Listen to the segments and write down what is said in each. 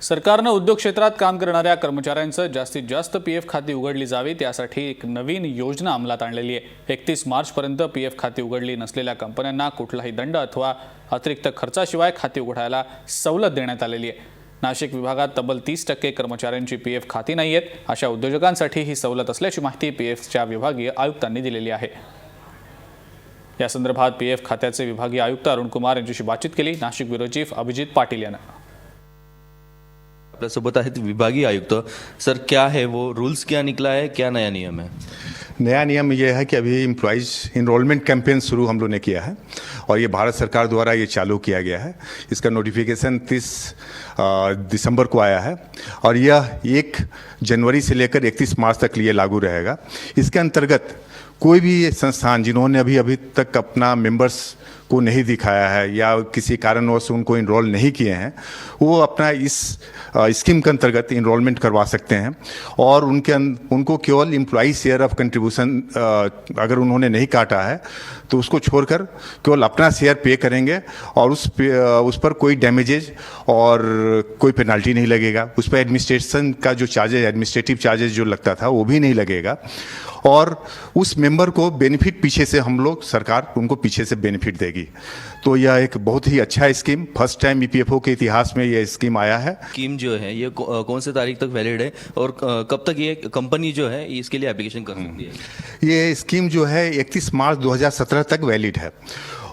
सरकारनं उद्योग क्षेत्रात काम करणाऱ्या कर्मचाऱ्यांचं जास्तीत जास्त पी एफ खाती उघडली जावी त्यासाठी एक नवीन योजना अंमलात आणलेली आहे. एकतीस मार्चपर्यंत पी एफ खाती उघडली नसलेल्या कंपन्यांना कुठलाही दंड अथवा अतिरिक्त खर्चाशिवाय खाती उघडायला सवलत देण्यात आलेली आहे. नाशिक विभागात तब्बल तीस टक्के कर्मचाऱ्यांची पी एफ खाती नाही आहेत. अशा उद्योजकांसाठी ही सवलत असल्याची माहिती पी एफच्या विभागीय आयुक्तांनी दिलेली आहे. या संदर्भात पी एफ खात्याचे विभागीय आयुक्त अरुण कुमार यांच्याशी बातचीत केली. नाशिक ब्युरो चीफ अभिजित पाटील यांना. आपल्यासोबत आहेत विभागीय आयुक्त, सर, क्या है वो? रूल्स क्या निकला है? क्या नया नियम है? नया नियम ये है कि अभी इम्प्लॉइज इनरोलमेंट कैंपेन शुरू हम लोग ने किया है और ये भारत सरकार द्वारा ये चालू किया गया है। इसका नोटिफिकेशन 30 दिसंबर को आया है और यह एक जनवरी से लेकर 31 मार्च तक लिए लागू रहेगा। इसके अंतर्गत कोई भी संस्थान जिन्होंने अभी अभी तक अपना मेंबर्स को नहीं दिखाया है या किसी कारणवश उनको इनरोल नहीं किए हैं वो अपना इस स्कीम के अंतर्गत इनरोलमेंट करवा सकते हैं। और उनके अं- उनको केवल इम्प्लॉई शेयर ऑफ़ कंट्रीब्यूशन अगर उन्होंने नहीं काटा है तो उसको छोड़कर केवल अपना शेयर पे करेंगे और उस पे, उस पर कोई डैमेजेज और कोई पेनल्टी नहीं लगेगा। उस पर एडमिनिस्ट्रेशन का जो चार्जेज एडमिनिस्ट्रेटिव चार्जेज जो लगता था वो भी नहीं लगेगा। और उस मेंबर को बेनिफिट पीछे से हम लोग सरकार उनको पीछे से बेनिफिट देगी। तो यह एक बहुत ही अच्छा स्कीम फ़र्स्ट टाइम ईपीएफओ के इतिहास में यह स्कीम आया है। स्कीम जो है ये कौन से तारीख तक वैलिड है और कब तक ये कंपनी जो है इसके लिए एप्लीकेशन कर सकती है? ये स्कीम जो है 31 मार्च 2017 तक वैलिड है।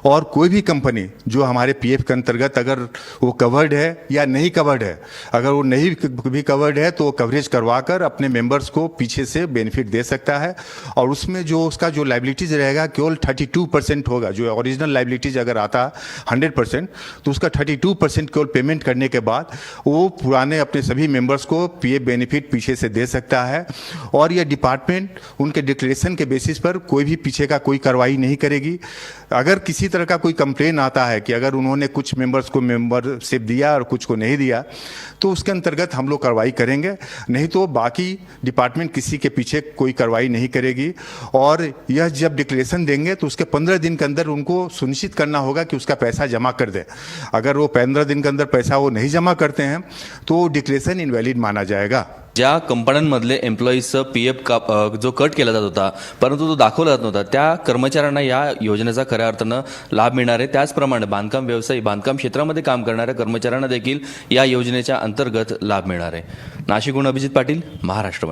और कोई भी कंपनी जो हमारे पीएफ के अंतर्गत अगर वो कवर्ड है या नहीं कवर्ड है? अगर वो नहीं भी कवर्ड है तो वो कवरेज करवा कर अपने मेंबर्स को पीछे से बेनिफिट दे सकता है। और उसमें जो उसका जो लाइबिलिटीज रहेगा, केवल 32 परसेंट होगा। जो ओरिजिनल लाइबिलिटीज अगर आता हंड्रेड परसेंट तो उसका 32 परसेंट केवल पेमेंट करने के बाद वो पुराने अपने सभी मेंबर्स को पीएफ बेनिफिट पीछे से दे सकता है। और यह डिपार्टमेंट उनके डिक्लेरेशन के बेसिस पर कोई भी पीछे का कोई कार्रवाई नहीं करेगी। अगर किसी तरह का कोई कंप्लेन आता है कि अगर उन्होंने कुछ मेंबर्स को मेंबरशिप दिया और कुछ को नहीं दिया तो उसके अंतर्गत हम लोग कार्रवाई करेंगे। नहीं तो बाकी डिपार्टमेंट किसी के पीछे कोई कार्रवाई नहीं करेगी। और यह जब डिक्लेरेशन देंगे तो उसके पंद्रह दिन के अंदर उनको सुनिश्चित करना होगा कि उसका पैसा जमा कर दें। अगर वो पंद्रह दिन के अंदर पैसा वो नहीं जमा करते हैं तो डिक्लेरेशन इनवैलिड माना जाएगा। ज्या कंपन्यांमधले एम्प्लॉईजचं पी एफ का जो कट केला जात होता परंतु तो दाखवला जात नव्हता त्या कर्मचाऱ्यांना या योजनेचा खऱ्या अर्थानं लाभ मिळणार आहे. त्याचप्रमाणे बांधकाम व्यवसायी बांधकाम क्षेत्रामध्ये काम करणाऱ्या कर्मचाऱ्यांना देखील या योजनेच्या अंतर्गत लाभ मिळणार आहे. नाशिकहून अभिजित पाटील महाराष्ट्र